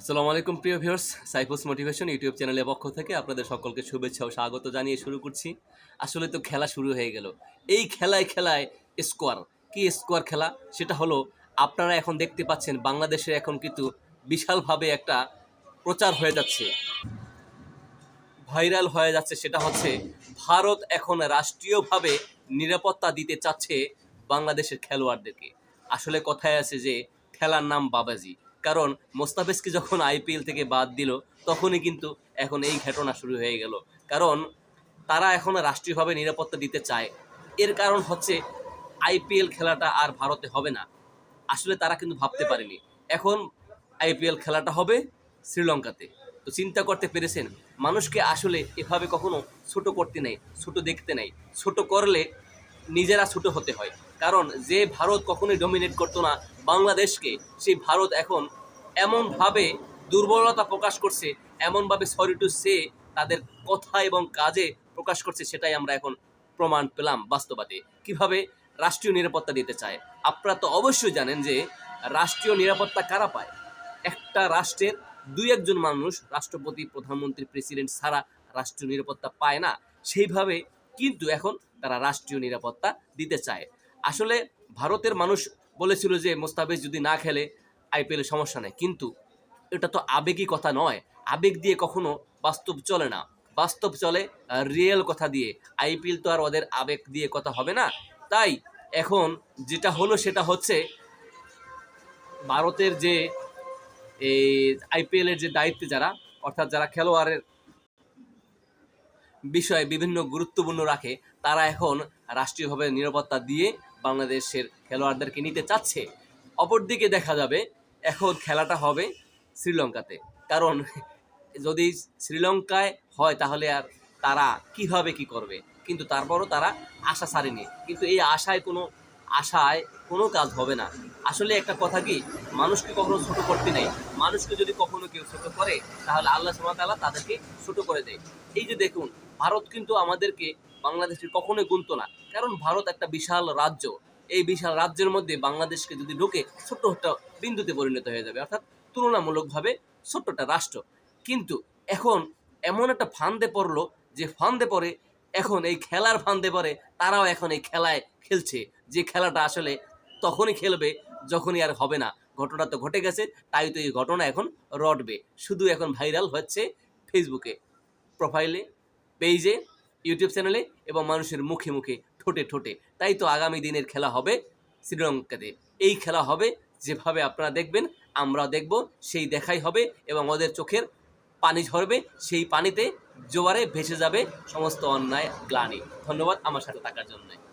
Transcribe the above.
আসসালামু আলাইকুম, প্রিয় ভিউয়ার্স। সাইফুস মোটিভেশন ইউটিউব চ্যানেলের পক্ষ থেকে আপনাদের সকলকে শুভেচ্ছা ও স্বাগত জানিয়ে শুরু করছি। আসলে তো খেলা শুরু হয়ে গেল। এই খেলায় খেলায় স্কোয়ার কি স্কোয়ার খেলা? সেটা হলো, আপনারা এখন দেখতে পাচ্ছেন বাংলাদেশে এখন কিন্তু বিশালভাবে একটা প্রচার হয়ে যাচ্ছে। ভাইরাল হয়ে যাচ্ছে সেটা হচ্ছে, ভারত এখন রাষ্ট্রীয়ভাবে নিরাপত্তা দিতে চাচ্ছে বাংলাদেশের খেলোয়াড়দেরকে। আসলে কথায় আছে যে, খেলার নাম বাবাজি। কারণ মোস্তাফিজকে যখন আইপিএল থেকে বাদ দিল, তখনই কিন্তু এখন এই ঘটনা শুরু হয়ে গেল। কারণ তারা এখন রাষ্ট্রীয়ভাবে নিরাপত্তা দিতে চায়। এর কারণ হচ্ছে আইপিএল খেলাটা আর ভারতে হবে না। আসলে তারা কিন্তু ভাবতে পারেনি। এখন আইপিএল খেলাটা হবে শ্রীলঙ্কাতে। তো চিন্তা করতে পেরেছেন? মানুষকে আসলে এভাবে কখনো ছোট করতে নেই, ছোট দেখতে নেই। ছোট করলে নিজেরা ছোট হতে হয়। কারণ যে ভারত কখনোই ডমিনেট করতো না বাংলাদেশকে, সেই ভারত এখন এমনভাবে দুর্বলতা প্রকাশ করছে, এমনভাবে সরি টু সে তাদের কথা এবং কাজে প্রকাশ করছে সেটাই আমরা এখন প্রমাণ পেলাম বাস্তবাতে কীভাবে রাষ্ট্রীয় নিরাপত্তা দিতে চায়? আপনারা তো অবশ্যই জানেন যে রাষ্ট্রীয় নিরাপত্তা কারা পায়? একটা রাষ্ট্রের দুই একজন মানুষ, রাষ্ট্রপতি, প্রধানমন্ত্রী, প্রেসিডেন্ট ছাড়া রাষ্ট্রীয় নিরাপত্তা পায় না। সেইভাবে কিন্তু এখন তারা রাষ্ট্রীয় নিরাপত্তা দিতে চায়। আসলে ভারতের মানুষ বলেছিল যে মোস্তাফিজ যদি না খেলে আইপিএল সমস্যা নেই। কিন্তু এটা তো আবেগী কথা নয়। আবেগ দিয়ে কখনো বাস্তব চলে না। বাস্তব চলে রিয়েল কথা দিয়ে। আইপিএল তো আর ওদের আবেগ দিয়ে কথা হবে না। তাই এখন যেটা হলো সেটা হচ্ছে ভারতের যে এই আইপিএল এর যে দায়িত্বে যারা, অর্থাৎ যারা খেলোয়াড়ের বিষয়ে বিভিন্ন গুরুত্বপূর্ণ রাখে, তারা এখন রাষ্ট্রীয়ভাবে নিরাপত্তা দিয়ে বাংলাদেশের খেলোয়াড়দেরকে নিতে চাচ্ছে। অপরদিকে দেখা যাবে, এখন খেলাটা হবে শ্রীলঙ্কাতে। কারণ যদি শ্রীলঙ্কায় হয় তাহলে আর তারা কীভাবে কি করবে? কিন্তু তারপরও তারা আশা ছাড়েনি। কিন্তু এই আশায় কোনো আশায় কোনো কাজ হবে না। আসলে একটা কথা কি, মানুষকে কখনো ছোট করতে নেই। মানুষকে যদি কখনো কেউ ছোট করে, তাহলে আল্লাহ সুমতাল্লাহ তাদেরকে ছোট করে দেয়। এই যে দেখুন, ভারত কিন্তু আমাদেরকে বাংলাদেশের কখনোই গুনতো না। কারণ ভারত একটা বিশাল রাজ্য। এই বিশাল রাজ্যের মধ্যে বাংলাদেশকে যদি ঢুকে, ছোট্ট একটা বিন্দুতে পরিণত হয়ে যাবে। অর্থাৎ তুলনামূলকভাবে ছোট্ট একটা রাষ্ট্র। কিন্তু এখন এমন একটা ফান্দে পড়ল, যে ফান্দে পড়ে এখন এই খেলার ফান্দে পরে তারাও এখন এই খেলায় খেলছে। যে খেলাটা আসলে তখনই খেলবে, যখনই আর হবে না। ঘটনা তো ঘটে গেছে, তাই তো এই ঘটনা এখন রটবে। শুধু এখন ভাইরাল হচ্ছে ফেসবুকে প্রোফাইলে পেজে ইউটিউব চ্যানেলে এবং মানুষের মুখে মুখে, ঠোঁটে ঠোঁটে। তাই তো আগামী দিনের খেলা হবে শ্রীলঙ্কাতে। এই খেলা হবে যেভাবে আপনারা দেখবেন, আমরা দেখব, সেই দেখাই হবে এবং ওদের চোখের পানি ঝরবে, সেই পানিতে জোয়ারে ভেসে যাবে সমস্ত অন্যায় গ্লানি। ধন্যবাদ আমার সাথে থাকার জন্য।